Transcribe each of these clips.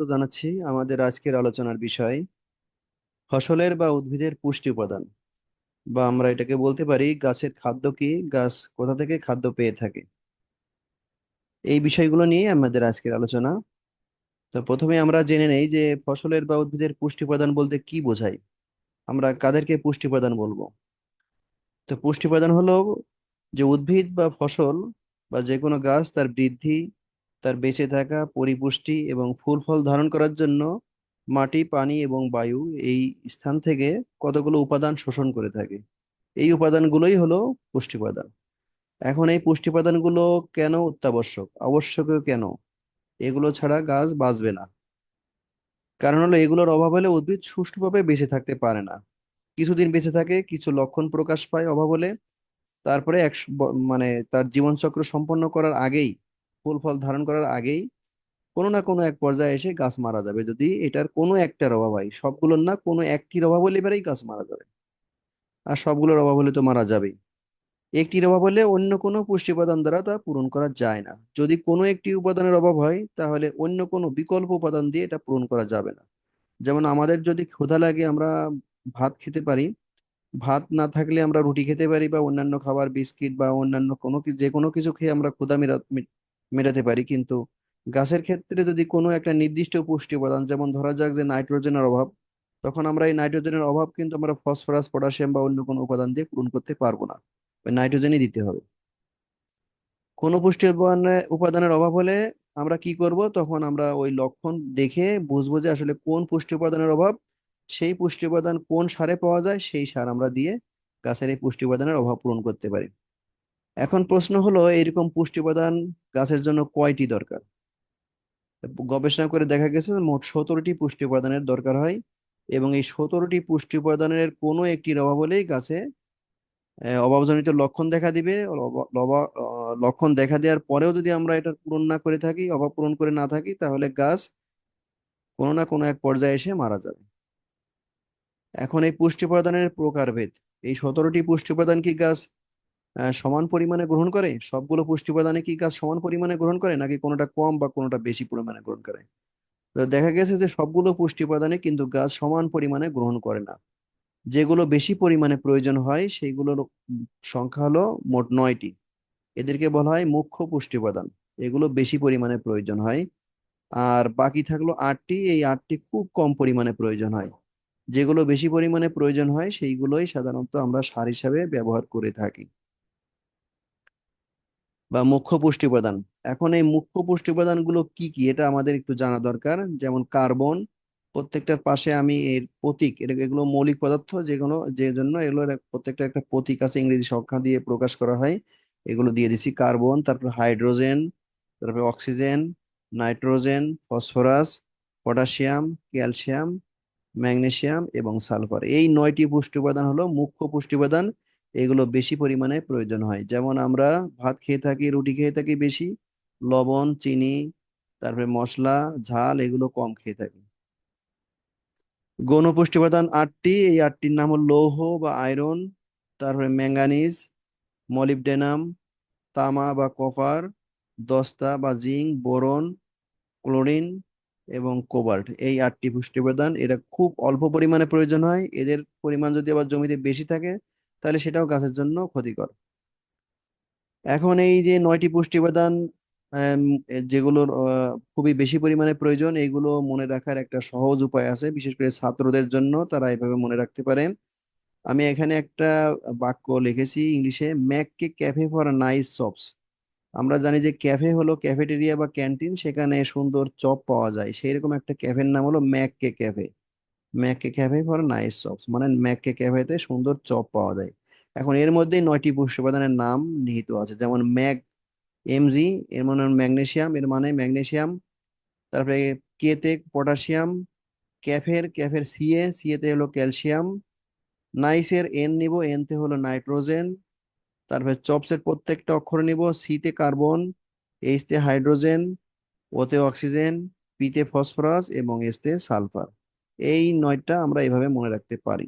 স্বাগত জানাচ্ছি আমাদের আজকের আলোচনার বিষয় ফসলের বা উদ্ভিদের পুষ্টি উপাদান বা আমরা এটাকে বলতে পারি গাছের খাদ্য কি, গাছ কোথা থেকে খাদ্য পেয়ে থাকে। এই বিষয়গুলো নিয়ে আমাদের আজকের আলোচনা। তো প্রথমে আমরা জেনে নেই যে ফসলের বা উদ্ভিদের পুষ্টি উপাদান বলতে কি বোঝায়। আমরা কাদেরকে পুষ্টি উপাদান বলব? তো পুষ্টি উপাদান হলো যে উদ্ভিদ বা ফসল বা যে কোনো গাছ তার বৃদ্ধি তার বেঁচে থাকা পরিপুষ্টি এবং ফুল ফল ধারণ করার জন্য মাটি, পানি এবং বায়ু এই স্থান থেকে কতগুলো উপাদান শোষণ করে থাকে? এই উপাদানগুলোই হলো পুষ্টি উপাদান। এখন এই পুষ্টি উপাদানগুলো কেন অত্যাবশ্যক? আবশ্যকীয় কেন? এগুলো ছাড়া গাছ বাঁচবে না। কারণ হলো এগুলোর অভাব হলে উদ্ভিদ সুষ্ঠুভাবে বেঁচে থাকতে পারে না। কিছুদিন বেঁচে থাকে, কিছু লক্ষণ প্রকাশ পায় অভাব হলে। তারপরে এক মানে তার জীবনচক্র সম্পন্ন করার আগেই ফুল ফল ধারণ করার আগেই কোনো না কোনো এক পর্যায়ে এসে গাছ মারা যাবে। যদি এটার কোনো একটার অভাব হয়, সবগুলোর না কোনো একটির অভাব হলে এবারেই গাছ মারা যাবে। আর সবগুলোর অভাব হলে তো মারা যাবেই। একটির অভাব হলে অন্য কোনো পুষ্টি উপাদান দ্বারা তা পূরণ করা যায় না। যদি কোনো একটি উপাদানের অভাব হয়, তাহলে অন্য কোনো বিকল্প উপাদান দিয়ে এটা পূরণ করা যাবে না। যেমন আমাদের যদি ক্ষুধা লাগে, আমরা ভাত খেতে পারি। ভাত না থাকলে আমরা রুটি খেতে পারি বা অন্যান্য খাবার, বিস্কিট বা অন্যান্য কোনো যে কোনো কিছু খেয়ে আমরা ক্ষুধা মেটাতে পারি, কিন্তু গাছের ক্ষেত্রে যদি কোনো একটা নির্দিষ্ট পুষ্টি উপাদান, যেমন ধরা যাক যে নাইট্রোজেনের অভাব, তখন আমরা এই নাইট্রোজেনের অভাব কিন্তু আমরা ফসফরাস, পটাশিয়াম বা অন্য কোনো উপাদান দিয়ে পূরণ করতে পারব না। নাইট্রোজেনই দিতে হবে। কোনো পুষ্টি উপাদানের উপাদানের অভাব হলে আমরা কি করব? তখন আমরা ওই লক্ষণ দেখে বুঝব যে আসলে কোন পুষ্টি উপাদানের অভাব, সেই পুষ্টি উপাদান কোন সারে পাওয়া যায়, সেই সার আমরা দিয়ে গাছের এই পুষ্টি উপাদানের অভাব পূরণ করতে পারি। এখন প্রশ্ন হলো, এরকম পুষ্টি উপাদান গাছের জন্য কয়টি দরকার? গবেষণা করে দেখা গেছে মোট সতেরোটি পুষ্টি উপাদানের দরকার হয় এবং এই সতেরোটি পুষ্টি উপাদানের কোনো একটির অভাব হলেই গাছে অভাবজনিত লক্ষণ দেখা দিবে। লক্ষণ দেখা দেওয়ার পরেও যদি আমরা এটা পূরণ না করে থাকি, অভাব পূরণ করে না থাকি, তাহলে গাছ কোনো না কোনো এক পর্যায়ে এসে মারা যাবে। এখন এই পুষ্টি উপাদানের প্রকারভেদ, এই সতেরোটি পুষ্টি উপাদান কি গাছ সমান পরিমাণে গ্রহণ করে? সবগুলো পুষ্টি উপাদানে কি গাছ সমান পরিমাণে গ্রহণ করে, নাকি কোনোটা কম বা কোনোটা বেশি পরিমাণে গ্রহণ করে? দেখা গেছে যে সবগুলো পুষ্টি উপাদানে কিন্তু গাছ সমান পরিমাণে গ্রহণ করে না। যেগুলো বেশি পরিমাণে প্রয়োজন হয়, সেইগুলোর সংখ্যা হলো মোট নয়টি। এদেরকে বলা হয় মুখ্য পুষ্টি উপাদান। এগুলো বেশি পরিমাণে প্রয়োজন হয়। আর বাকি থাকল আটটি। এই আটটি খুব কম পরিমাণে প্রয়োজন হয়। যেগুলো বেশি পরিমাণে প্রয়োজন হয়, সেইগুলোই সাধারণত আমরা সার হিসাবে ব্যবহার করে থাকি। বা মুখ্য পুষ্টি উপাদান। এখন এই মুখ্য পুষ্টি উপাদানগুলো কি কি এটা আমাদের একটু জানা দরকার। যেমন কার্বন, প্রত্যেকটার পাশে আমি এর প্রতীক এটা এগুলো মৌলিক পদার্থ যেগুলো, যে জন্য এগুলোর প্রত্যেকটা একটা প্রতীক আছে, ইংরেজি সংখ্যা দিয়ে প্রকাশ করা হয়। এগুলো দিয়ে দিছি কার্বন, তারপর হাইড্রোজেন, তারপরে oxygen, nitrogen, phosphorus, potassium, calcium, magnesium এবং সালফার। এই নয়টি পুষ্টি উপাদান হলো মুখ্য পুষ্টি উপাদান। এগুলো বেশি পরিমাণে প্রয়োজন হয়। যেমন আমরা ভাত খেয়ে থাকি, রুটি খেয়ে থাকি বেশি, লবণ, চিনি, তারপরে মশলা, ঝাল এগুলো কম খেয়ে থাকি। গৌণ পুষ্টি উপাদান আটটি, এই আটটির নাম হল লৌহ বা আয়রন, তারপরে ম্যাঙ্গানিজ, মলিবডেনাম, তামা বা কপার, দস্তা বা জিঙ্ক, বোরন, ক্লোরিন এবং কোবাল্ট। এই আটটি পুষ্টি উপাদান এটা খুব অল্প পরিমাণে প্রয়োজন হয়। এদের পরিমাণ যদি আবার জমিতে বেশি থাকে তাহলে সেটাও গাছের জন্য ক্ষতিকর। এখন এই যে নয়টি পুষ্টি উপাদান যেগুলোর খুবই বেশি পরিমাণে প্রয়োজন এইগুলো মনে রাখার একটা সহজ উপায় আছে। বিশেষ করে ছাত্রদের জন্য তারা এভাবে মনে রাখতে পারে। আমি এখানে একটা বাক্য লিখেছি ইংলিশে Mac K cafe for nice chops. আমরা জানি যে ক্যাফে হলো ক্যাফেটেরিয়া বা ক্যান্টিন, সেখানে সুন্দর চপ পাওয়া যায়। সেই রকম একটা ক্যাফের নাম হলো Mac K cafe. Mac K cafe for nice chops মানে ম্যাককে ক্যাফেতে সুন্দর চপ পাওয়া যায়। এখন এর মধ্যে নয়টি পুষ্টি উপাদানের নাম নিহিত আছে, যেমন ম্যাগ এমজি এর মানে ম্যাগনেসিয়াম এর মানে ম্যাগনেসিয়াম তারপরে কেতে পটাশিয়াম, ক্যাফের ক্যাফের সিএ সিএতে হলো ক্যালসিয়াম নাইসের এন নিব এনতে হলো নাইট্রোজেন, তারপরে চপসের প্রত্যেকটা অক্ষর নিব সিতে কার্বন এইচতে হাইড্রোজেন ওতে অক্সিজেন পিতে ফসফরাস এবং এসতে সালফার। এই নয়টা আমরা এভাবে মনে রাখতে পারি।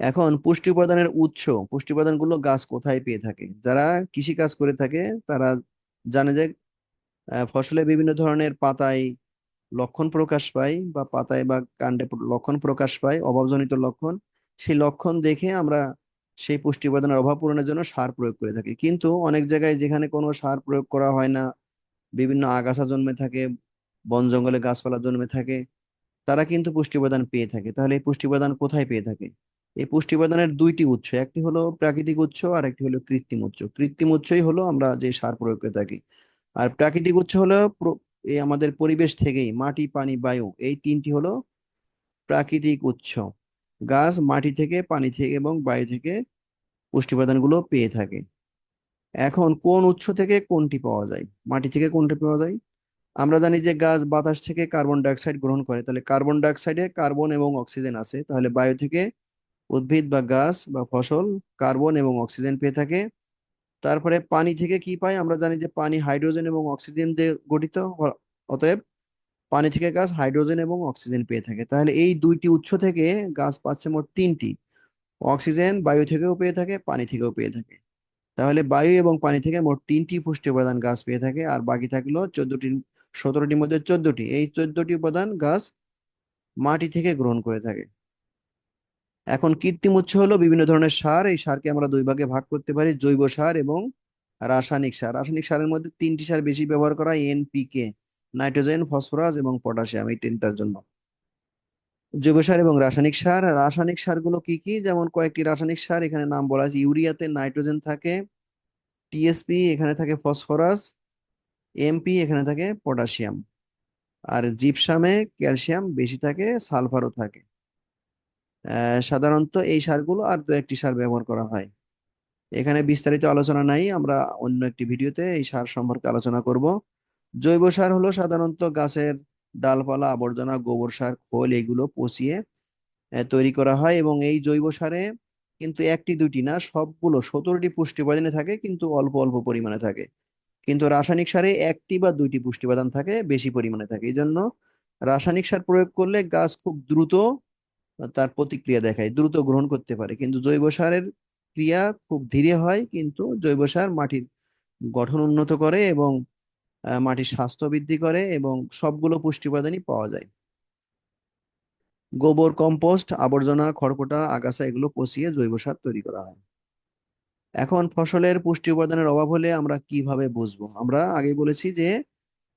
এখন পুষ্টি উপাদানের উৎস, পুষ্টি উপাদানগুলো গাছ কোথায় পেয়ে থাকে? যারা কৃষি কাজ করে থাকে, তারা জানে যে ফসলে বিভিন্ন ধরনের পাতায় লক্ষণ প্রকাশ পায় বা পাতায় বা কাণ্ডে লক্ষণ প্রকাশ পায়, অভাবজনিত লক্ষণ। সেই লক্ষণ দেখে আমরা সেই পুষ্টি উপাদানের অভাব পূরণের জন্য সার প্রয়োগ করে থাকি। কিন্তু অনেক জায়গায় যেখানে কোনো সার প্রয়োগ করা হয় না, বিভিন্ন আগাছা জন্মে থাকে, বন জঙ্গলে গাছপালা জন্মে থাকে তারা কিন্তু পুষ্টি উপাদান পেয়ে থাকে। তাহলে এই পুষ্টি উপাদান কোথায় পেয়ে থাকে? এই পুষ্টি উপাদানের দুইটি উৎস, একটি হলো প্রাকৃতিক উৎস আর একটি হলো কৃত্রিম উৎস। কৃত্রিম উৎসই হলো আমরা যে সার প্রয়োগ করে থাকি। আর প্রাকৃতিক উৎস হলো এই আমাদের পরিবেশ থেকেই, মাটি, পানি, বায়ু, এই তিনটি হলো প্রাকৃতিক উৎস। গাছ মাটি থেকে, পানি থেকে এবং বায়ু থেকে পুষ্টি উপাদানগুলো পেয়ে থাকে। এখন কোন উৎস থেকে কোনটি পাওয়া যায়? মাটি থেকে কোনটি পাওয়া যায়? আমরা জানি যে গাছ বাতাস থেকে কার্বন ডাইঅক্সাইড গ্রহণ করে। তাহলে কার্বন ডাইঅক্সাইডে কার্বন এবং অক্সিজেন আছে। তাহলে বায়ু থেকে উদ্ভিদ বা গাছ বা ফসল কার্বন এবং অক্সিজেন পেয়ে থাকে। তারপরে পানি থেকে কি পাই আমরা জানি যে পানি হাইড্রোজেন এবং অক্সিজেন দিয়ে গঠিত। অতএব পানি থেকে গাছ হাইড্রোজেন এবং অক্সিজেন পেয়ে থাকে। তাহলে এই দুইটি উৎস থেকে গাছ পাচ্ছে মোট তিনটি। অক্সিজেন বায়ু থেকেও পেয়ে থাকে, পানি থেকেও পেয়ে থাকে। তাহলে বায়ু এবং পানি থেকে মোট তিনটি পুষ্টি উপাদান গাছ পেয়ে থাকে। আর বাকি থাকল চোদ্দটি সতেরোটির মধ্যে চোদ্দটি। এই চোদ্দটি উপাদান গাছ মাটি থেকে গ্রহণ করে থাকে। এখন কৃত্রিম উৎস হলো বিভিন্ন ধরনের সার। এই সারকে আমরা দুই ভাগে ভাগ করতে পারি, জৈব সার এবং রাসায়নিক সার। রাসায়নিক সারের মধ্যে তিনটি সার বেশি ব্যবহার করা এনপিকে নাইট্রোজেন, ফসফরাস এবং পটাশিয়াম। এই তিনটার জন্য। জৈব সার এবং রাসায়নিক সার। রাসায়নিক সারগুলো কি কি? যেমন কয়েকটি রাসায়নিক সার, এখানে নাম বলা আছে ইউরিয়াতে নাইট্রোজেন থাকে টিএসপি এখানে থাকে ফসফরাস এমপি এখানে থাকে পটাশিয়াম। আর জিপসামে ক্যালসিয়াম বেশি থাকে, সালফারও থাকে। সাধারণত এই সারগুলো আর দু একটি সার ব্যবহার করা হয়। এখানে বিস্তারিত আলোচনা নাই, আমরা অন্য একটি ভিডিওতে এই সার সম্পর্কে আলোচনা করব। জৈব সার হলো সাধারণত গাছের ডালপালা, আবর্জনা, গোবর সার, খোল, এগুলো পচিয়ে তৈরি করা হয় এবং এই জৈব সারে কিন্তু একটি দুইটি না, সবগুলো সতেরোটি পুষ্টি উপাদানে থাকে কিন্তু অল্প অল্প পরিমাণে থাকে। কিন্তু রাসায়নিক সারে একটি বা দুইটি পুষ্টি উপাদান থাকে, বেশি পরিমাণে থাকে। এই জন্য রাসায়নিক সার প্রয়োগ করলে গাছ খুব দ্রুত তার প্রতিক্রিয়া দেখায়, দ্রুত গ্রহণ করতে পারে। কিন্তু জৈব সারের ক্রিয়া খুব ধীরে হয়, কিন্তু জৈব সার মাটির গঠন উন্নত করে এবং মাটির স্বাস্থ্য বৃদ্ধি করে এবং সবগুলো পুষ্টি উপাদানই পাওয়া যায়। গোবর, কম্পোস্ট, আবর্জনা, খড়কোটা, আগাছা এগুলো পচিয়ে জৈব সার তৈরি করা হয়। এখন ফসলের পুষ্টি উপাদানের অভাব হলে আমরা কীভাবে বুঝব? আমরা আগে বলেছি যে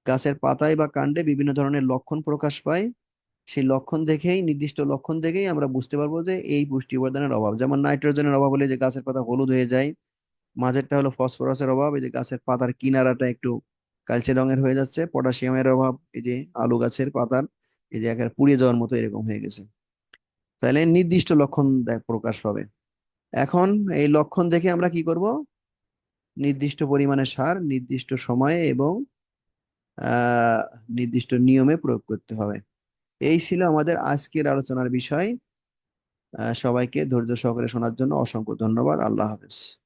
গাছের পাতায় বা কাণ্ডে বিভিন্ন ধরনের লক্ষণ প্রকাশ পায়। সেই লক্ষণ দেখেই, নির্দিষ্ট লক্ষণ দেখেই আমরা বুঝতে পারব যে এই পুষ্টি উপাদানের অভাব। যেমন নাইট্রোজেনের অভাব হলে যে গাছের পাতা হলুদ হয়ে যায়, মাঝেরটা হলো ফসফরাসের অভাব, এই যে গাছের পাতার কিনারাটা একটু কালচে রঙের হয়ে যাচ্ছে, পটাশিয়ামের অভাব, এই যে আলু গাছের পাতার, এই যে একেবারে পুড়িয়ে যাওয়ার মতো এরকম হয়ে গেছে। তাহলে নির্দিষ্ট লক্ষণ প্রকাশ পাবে। এখন এই লক্ষণ দেখে আমরা কি করব? নির্দিষ্ট পরিমাণে সার, নির্দিষ্ট সময়ে এবং নির্দিষ্ট নিয়মে প্রয়োগ করতে হবে। এই ছিল আমাদের আজকের আলোচনার বিষয়। সবাইকে ধৈর্য সহকারে শোনার জন্য অসংখ্য ধন্যবাদ। আল্লাহ হাফেজ।